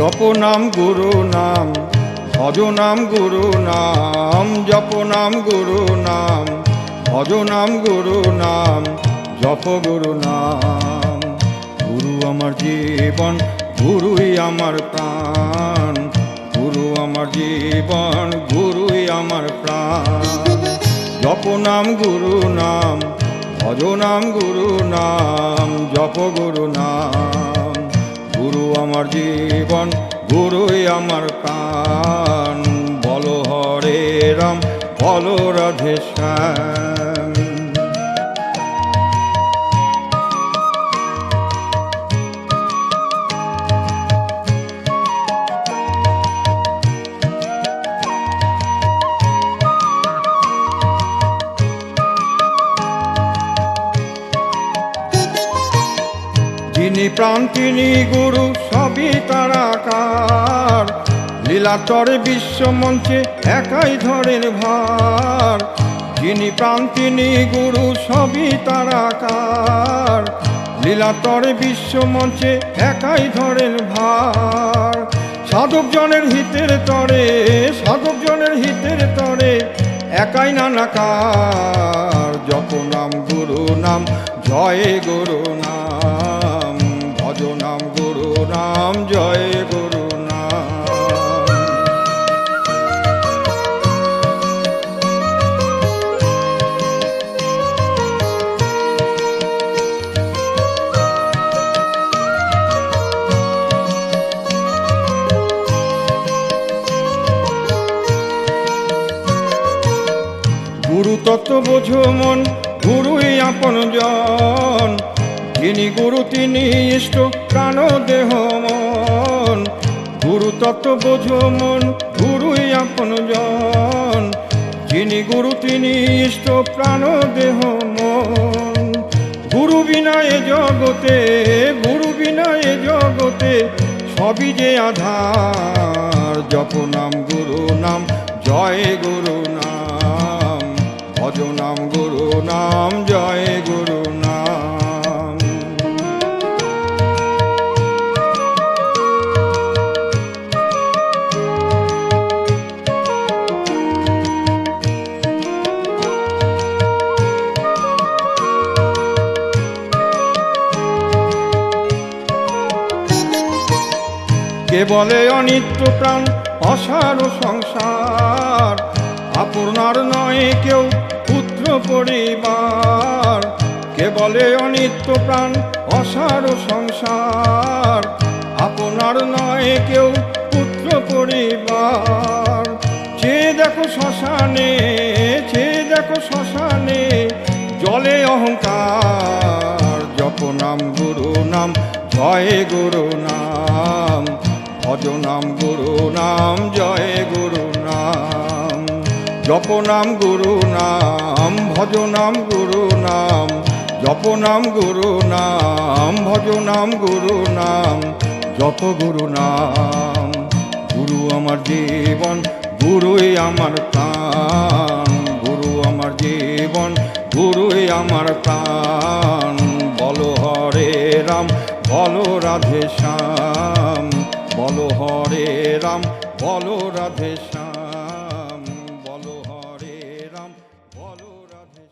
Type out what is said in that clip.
জপ নাম গুরু নাম, ভজ নাম গুরু নাম, জপ নাম গুরু নাম, ভজ নাম গুরু নাম, জপ গুরু নাম। গুরু আমার জীবন, গুরুই আমার প্রাণ। গুরু আমার জীবন, গুরুই আমার প্রাণ। জপ নাম গুরু নাম, ভজ নাম গুরু নাম, জপ গুরু নাম। আমার জীবন গুরুই আমার কান বলো হরে রাম বলো রাধে যিনি প্রাণ, তিনি গুরু, সবই তারাকার লীলাচরে বিশ্বমঞ্চে একাই ধরেন ভার। যিনি প্রাণ, তিনি গুরু, সবই তারাকার লীলাতরে বিশ্বমঞ্চে একাই ধরেন ভার। সাধক জনের হিতের তরে, সাধক জনের হিতের তরে একাই নানাকার জপ নাম, গুরু নাম, জয় গুরু নাম। নাম জয় গুরু গুরু তত্ত্ব বোঝো মন, গুরুই আপন জন। যিনি গুরু তিনি ইষ্ট, প্রাণ তত্ত্ব বোঝো মন, গুরুই আপন জন। যিনি গুরু, তিনি ইষ্ট প্রাণ, দেহ, মন। গুরু বিনা এ জগতে, গুরু বিনা এ জগতে, সবই যে আধার। জপ নাম গুরু নাম, জয় গুরু নাম। ভজ নাম গুরু নাম, জয় গুরু নাম। বলে অনিত্য প্রাণ, অসার সংসার। আপনার নয় কেউ পুত্র পরিবার। কে বলে অনিত্য প্রাণ, অসার সংসার। আপনার নয় কেউ পুত্র পরিবার। সে দেখো শ্মশানে সে দেখো শ্মশানে, জলে অহংকার। জপ নাম, গুরু নাম, জয় গুরু নাম। ভজ নাম গুরু নাম জয় গুরু নাম জপ নাম গুরু নাম ভজ নাম গুরু নাম জপ নাম গুরু নাম ভজ নাম গুরু নাম জপ গুরু নাম গুরু আমার জীবন, গুরুই আমার প্রাণ। গুরু আমার জীবন, গুরুই আমার প্রাণ। বলো হরে রাম, বলো রাধে শ্যাম। বলো হরে রাম বলো রাধে শ্যাম বলো হরে রাম বলো রাধে